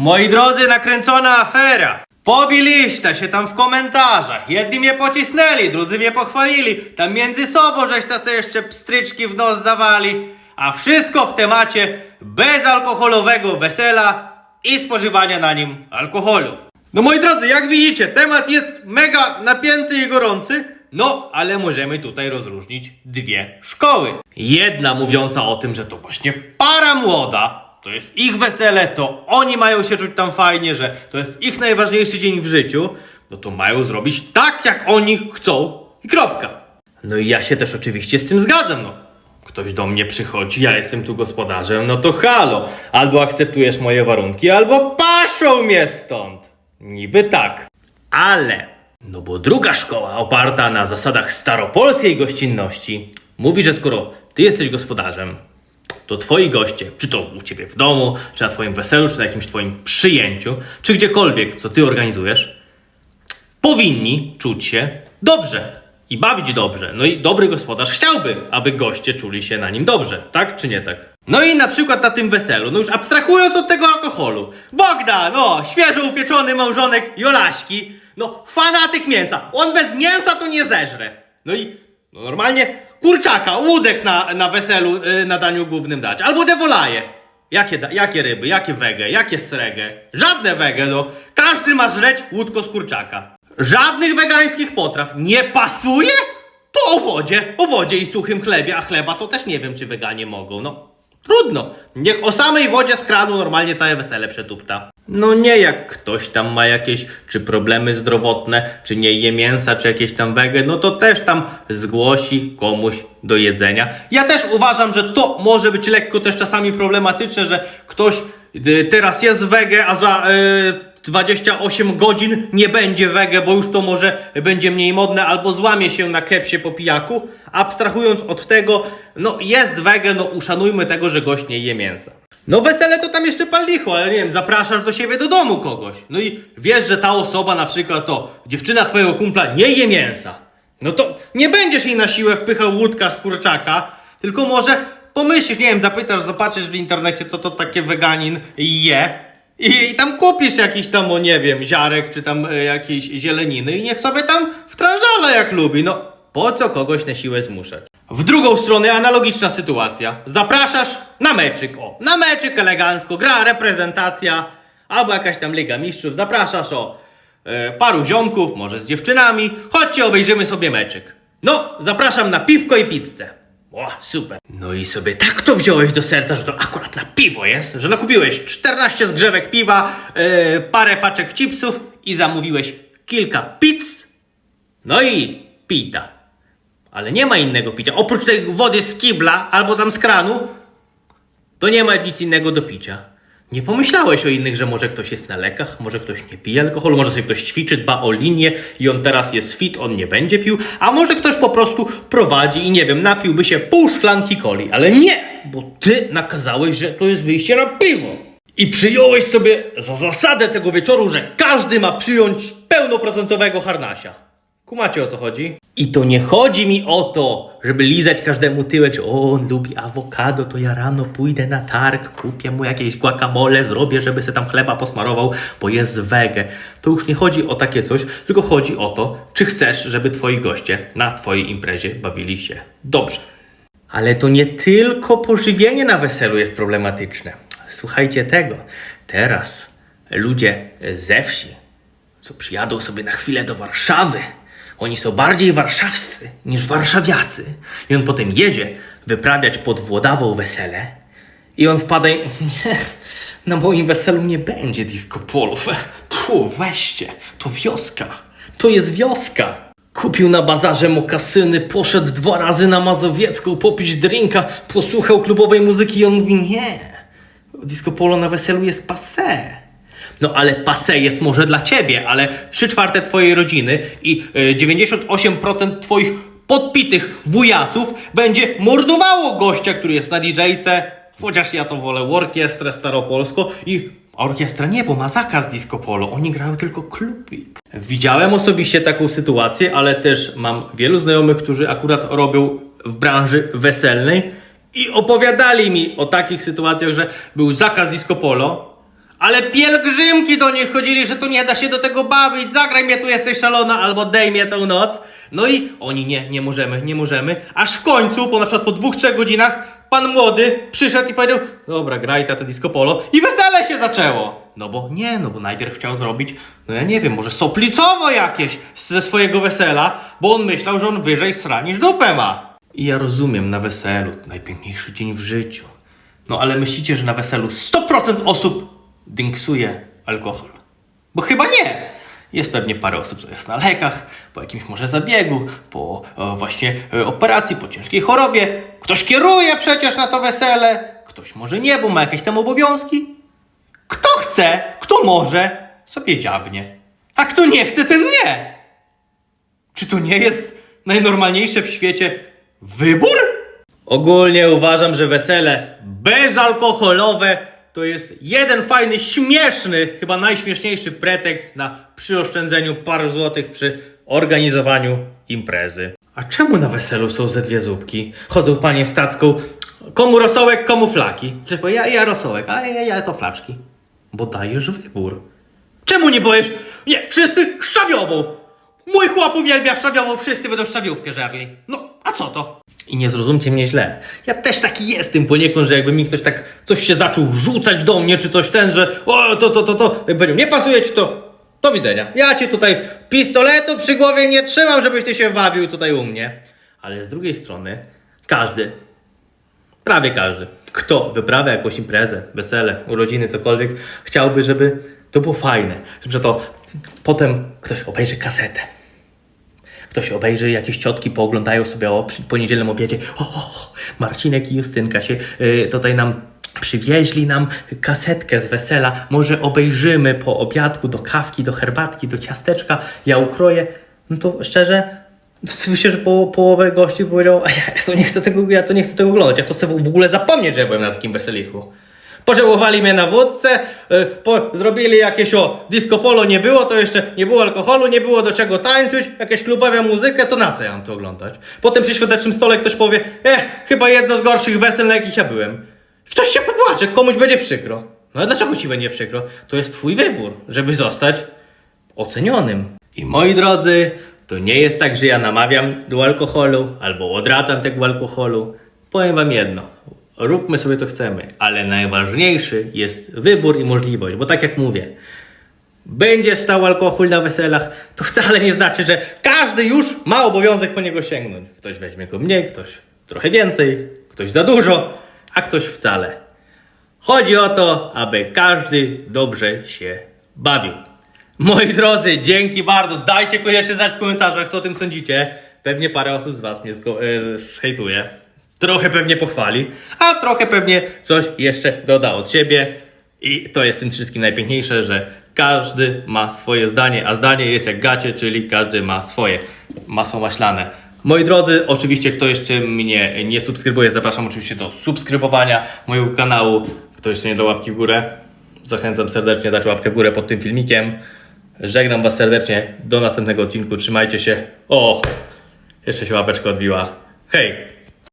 Moi drodzy, nakręcona afera. Pobiliście się tam w komentarzach. Jedni mnie pocisnęli, drudzy mnie pochwalili. Tam między sobą żeś ta sobie jeszcze pstryczki w nos dawali. A wszystko w temacie bezalkoholowego wesela i spożywania na nim alkoholu. No moi drodzy, jak widzicie, temat jest mega napięty i gorący. No, ale możemy tutaj rozróżnić dwie szkoły. Jedna mówiąca o tym, że to właśnie para młoda, to jest ich wesele, to oni mają się czuć tam fajnie, że to jest ich najważniejszy dzień w życiu, no to mają zrobić tak, jak oni chcą i kropka. No i ja się też oczywiście z tym zgadzam, no. Ktoś do mnie przychodzi, ja jestem tu gospodarzem, no to halo. Albo akceptujesz moje warunki, albo paszą mnie stąd. Niby tak. Ale, no bo druga szkoła oparta na zasadach staropolskiej gościnności mówi, że skoro ty jesteś gospodarzem, to twoi goście, czy to u ciebie w domu, czy na twoim weselu, czy na jakimś twoim przyjęciu, czy gdziekolwiek, co ty organizujesz, powinni czuć się dobrze i bawić dobrze. No i dobry gospodarz chciałby, aby goście czuli się na nim dobrze, tak czy nie tak? No i na przykład na tym weselu, no już abstrahując od tego alkoholu, Bogdan, no, świeżo upieczony małżonek Jolaśki, no, fanatyk mięsa, on bez mięsa to nie zeżre. No i no normalnie kurczaka, łódek na, na weselu, yy, na daniu głównym dać, albo dewolaje. Jakie, jakie ryby, jakie wege, jakie srege? Żadne wege, no. Każdy ma żreć łódko z kurczaka. Żadnych wegańskich potraw nie pasuje? To o wodzie, o wodzie i suchym chlebie, a chleba to też nie wiem, czy weganie mogą, no. Trudno. Niech o samej wodzie z kranu normalnie całe wesele przetupta. No nie jak ktoś tam ma jakieś czy problemy zdrowotne, czy nie je mięsa, czy jakieś tam wege, no to też tam zgłosi komuś do jedzenia. Ja też uważam, że to może być lekko też czasami problematyczne, że ktoś y, teraz jest wege, a za y, 28 godzin nie będzie wege, bo już to może będzie mniej modne, albo złamie się na kepsie po pijaku. Abstrahując od tego, no jest wege, no uszanujmy tego, że gość nie je mięsa. No wesele to tam jeszcze pal licho, ale nie wiem, zapraszasz do siebie do domu kogoś. No i wiesz, że ta osoba na przykład to dziewczyna twojego kumpla nie je mięsa. No to nie będziesz jej na siłę wpychał łódka z kurczaka, tylko może pomyślisz, nie wiem, zapytasz, zobaczysz w internecie, co to takie weganin je. I, I tam kupisz jakiś tam, o nie wiem, ziarek, czy tam e, jakieś zieleniny i niech sobie tam wtrążala jak lubi. No, po co kogoś na siłę zmuszać? W drugą stronę analogiczna sytuacja. Zapraszasz na meczyk, o, na meczyk elegancko, gra reprezentacja, albo jakaś tam Liga Mistrzów, zapraszasz o e, paru ziomków, może z dziewczynami, chodźcie obejrzymy sobie meczyk. No, zapraszam na piwko i pizzę. O, super. No i sobie tak to wziąłeś do serca, że to akurat na piwo jest, że nakupiłeś 14 zgrzewek piwa, e, parę paczek chipsów i zamówiłeś kilka pizz, no i pita. Ale nie ma innego picia. Oprócz tej wody z kibla albo tam z kranu, to nie ma nic innego do picia. Nie pomyślałeś o innych, że może ktoś jest na lekach, może ktoś nie pije alkoholu, może sobie ktoś ćwiczy, dba o linię i on teraz jest fit, on nie będzie pił, a może ktoś po prostu prowadzi i nie wiem, napiłby się pół szklanki coli, ale nie, bo ty nakazałeś, że to jest wyjście na piwo. I przyjąłeś sobie za zasadę tego wieczoru, że każdy ma przyjąć pełnoprocentowego harnasia. Kumacie o co chodzi? I to nie chodzi mi o to, żeby lizać każdemu tyłek, o, on lubi awokado, to ja rano pójdę na targ, kupię mu jakieś guacamole, zrobię, żeby se tam chleba posmarował, bo jest wege. To już nie chodzi o takie coś, tylko chodzi o to, czy chcesz, żeby twoi goście na twojej imprezie bawili się dobrze. Ale to nie tylko pożywienie na weselu jest problematyczne. Słuchajcie tego. Teraz ludzie ze wsi, co przyjadą sobie na chwilę do Warszawy, oni są bardziej warszawscy niż warszawiacy. I on potem jedzie wyprawiać pod Włodawą wesele i on wpada i... Nie, na moim weselu nie będzie disco polów. Puh, weźcie, to wioska. To jest wioska. Kupił na bazarze mokasyny, poszedł dwa razy na Mazowiecką popić drinka, posłuchał klubowej muzyki i on mówi nie. Disco polo na weselu jest passé. No ale passé jest może dla ciebie, ale 3 czwarte twojej rodziny i y, 98% twoich podpitych wujasów będzie mordowało gościa, który jest na DJ-ce, chociaż ja to wolę orkiestrę staropolską i orkiestra nie, bo ma zakaz disco polo, oni grają tylko klubik. Widziałem osobiście taką sytuację, ale też mam wielu znajomych, którzy akurat robią w branży weselnej i opowiadali mi o takich sytuacjach, że był zakaz disco polo, Ale pielgrzymki do nich chodzili, że to nie da się do tego bawić, zagraj mnie tu jesteś szalona, albo dej mnie tą noc. No i oni nie, nie możemy, nie możemy. Aż w końcu, po na przykład po dwóch, trzech godzinach, pan młody przyszedł i powiedział, dobra, graj ta disco polo i wesele się zaczęło. No bo nie, no bo najpierw chciał zrobić, no ja nie wiem, może soplicowo jakieś ze swojego wesela, bo on myślał, że on wyżej sra niż dupę ma. I ja rozumiem, na weselu, najpiękniejszy dzień w życiu. No ale myślicie, że na weselu 100% osób dynksuje alkohol? Bo chyba nie. Jest pewnie parę osób, co jest na lekach, po jakimś może zabiegu, po e, właśnie e, operacji, po ciężkiej chorobie. Ktoś kieruje przecież na to wesele, ktoś może nie, bo ma jakieś tam obowiązki. Kto chce, kto może, sobie dziabnie. A kto nie chce, ten nie. Czy to nie jest najnormalniejsze w świecie wybór? Ogólnie uważam, że wesele bezalkoholowe to jest jeden fajny, śmieszny, chyba najśmieszniejszy pretekst na przyoszczędzeniu paru złotych przy organizowaniu imprezy. A czemu na weselu są ze dwie zupki? Chodzą panie z tacką, komu rosołek, komu flaki. Tylko ja, ja rosołek, a ja, ja to flaczki. Bo dajesz wybór. Czemu nie boisz? Nie, wszyscy szczawiową! Mój chłop uwielbia szczawiową, wszyscy będą szczawiówkę żarli. No, a co to? I nie zrozumcie mnie źle. Ja też taki jestem poniekąd, że jakby mi ktoś tak coś się zaczął rzucać do mnie, czy coś ten, że o, to, to, to, to, powiedział, nie pasuje ci to, do widzenia. Ja ci tutaj pistoletu przy głowie nie trzymam, żebyś ty się bawił tutaj u mnie. Ale z drugiej strony, każdy, prawie każdy, kto wyprawia jakąś imprezę, wesele, urodziny, cokolwiek, chciałby, żeby to było fajne. Że to potem ktoś obejrzy kasetę. Ktoś obejrzy, jakieś ciotki pooglądają sobie o przy- poniedzielnym obiedzie. O, o, Marcinek i Justynka się y, tutaj nam przywieźli nam kasetkę z wesela. Może obejrzymy po obiadku do kawki, do herbatki, do ciasteczka. Ja ukroję. No to szczerze, myślę, że po, połowę gości powiedział, ja to nie chcę tego, ja to nie chcę tego oglądać. Ja to chcę w ogóle zapomnieć, że ja byłem na takim weselichu. Pożałowali mnie na wódce, y, po, zrobili jakieś o disco polo nie było, to jeszcze nie było alkoholu, nie było do czego tańczyć, jakieś klubowe muzykę, to na co ja mam to oglądać? Potem przy świątecznym stole ktoś powie, eh, chyba jedno z gorszych wesel, na jakich ja byłem. Ktoś się popłacze, komuś będzie przykro. No a dlaczego ci będzie przykro? To jest twój wybór, żeby zostać ocenionym. I moi drodzy, to nie jest tak, że ja namawiam do alkoholu albo odradzam tego alkoholu. Powiem wam jedno. Róbmy sobie co chcemy, ale najważniejszy jest wybór i możliwość, bo tak jak mówię, będzie stał alkohol na weselach, to wcale nie znaczy, że każdy już ma obowiązek po niego sięgnąć. Ktoś weźmie go mniej, ktoś trochę więcej, ktoś za dużo, a ktoś wcale. Chodzi o to, aby każdy dobrze się bawił. Moi drodzy, dzięki bardzo. Dajcie koniecznie znać w komentarzach, co o tym sądzicie. Pewnie parę osób z Was mnie zgo- e, zhejtuje. Trochę pewnie pochwali, a trochę pewnie coś jeszcze doda od siebie. I to jest tym wszystkim najpiękniejsze, że każdy ma swoje zdanie, a zdanie jest jak gacie, czyli każdy ma swoje. Masło maślane. Moi drodzy, oczywiście kto jeszcze mnie nie subskrybuje, zapraszam oczywiście do subskrybowania mojego kanału. Kto jeszcze nie dał łapki w górę, zachęcam serdecznie dać łapkę w górę pod tym filmikiem. Żegnam Was serdecznie, do następnego odcinku, trzymajcie się. O, jeszcze się łapeczka odbiła. Hej!